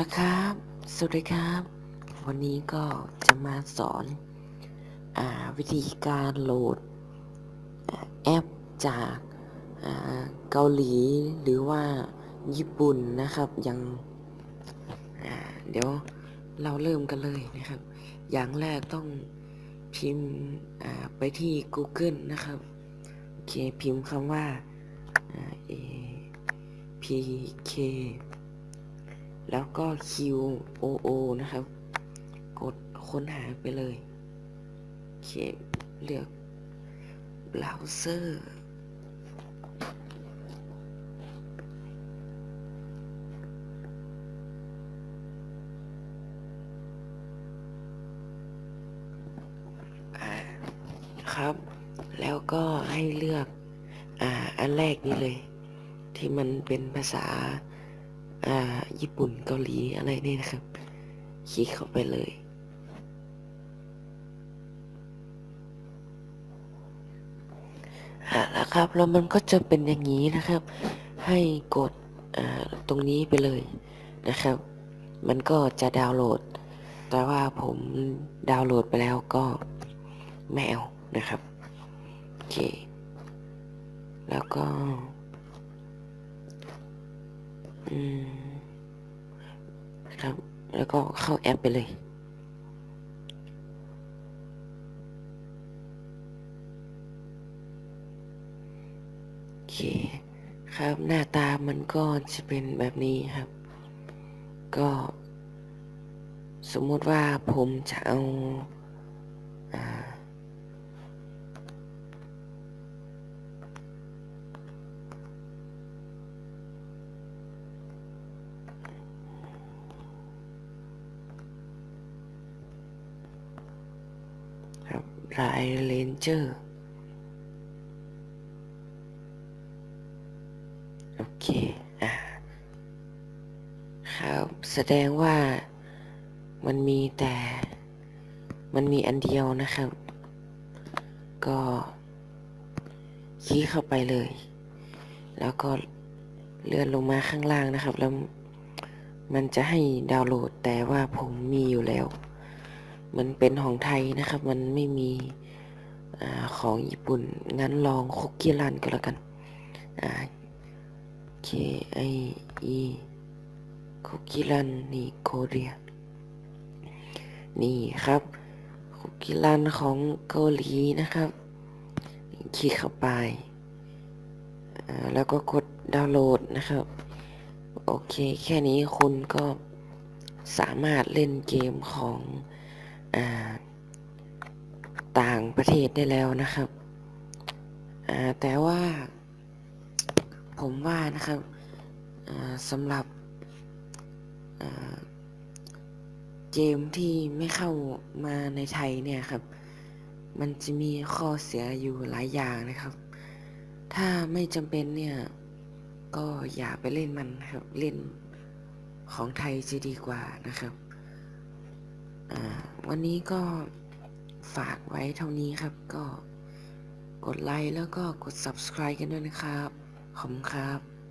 ละครับ สวัสดีครับ วันนี้ก็จะมาสอนอวิธีการโหลดอแอปจากาเกาหลีหรือว่าญี่ปุ่นนะครับย่างเดี๋ยวเราเริ่มกันเลยนะครับ อย่างแรกต้องพิมพ์ไปที่ Google นะครับ โอเค พิมพ์คำว่า A P K แล้วก็ Q O O นะครับ กดค้นหาไปเลยโอเคเลือกเบราว์เซอร์ครับ แล้วก็ให้เลือก อ่า อันแรกนี้เลย ที่มันเป็นภาษา อ่า ญี่ปุ่นเกาหลีอะไรนี่นะครับ คลิกเข้าไปเลย อ่าแล้วครับ แล้วมันก็จะเป็นอย่างนี้นะครับ ให้กดอ่าตรงนี้ไปเลยนะครับ มันก็จะดาวน์โหลด แต่ว่าผมดาวน์โหลดไปแล้วก็ไม่เอานะครับ โอเค แล้วก็ อืม ครับ แล้วก็เข้าแอปไปเลย โอเค ครับหน้าตามันก็จะเป็นแบบนี้ครับ ก็ สมมติว่าผมจะเอา อ่า ครับรายเลนเจอร์ โอเค อ่าครับแสดงว่ามันมีแต่มันมีอันเดียวนะครับ ก็คลิกเข้าไปเลย แล้วก็เลื่อนลงมาข้างล่างนะครับ แล้วมันจะให้ดาวน์โหลดแต่ว่าผมมีอยู่แล้ว มันเป็นของไทยนะครับ มันไม่มีอของญี่ปุ่น งั้นลองคุกกี้รันก็แล้วกันอ่า K I E คุกกี้รันนี่โคเรียนี่ครับคุกกี้รันของเกาหลีนะครับ คลิกเข้าไปอ่าแล้วก็กดดาวน์โหลดนะครับ โอเคแค่นี้คุณก็สามารถเล่นเกมของ ต่างประเทศได้แล้วนะครับ แต่ว่าผมว่านะครับสำหรับเกมที่ไม่เข้ามาในไทยเนี่ยครับ มันจะมีข้อเสียอยู่หลายอย่างนะครับ ถ้าไม่จำเป็นเนี่ยก็อย่าไปเล่นมันครับ เล่นของไทยจะดีกว่านะครับ วันนี้ก็ฝากไว้เท่านี้ครับ ก็กดไลค์แล้วก็กด subscribe กันด้วยนะครับ ขอบคุณครับ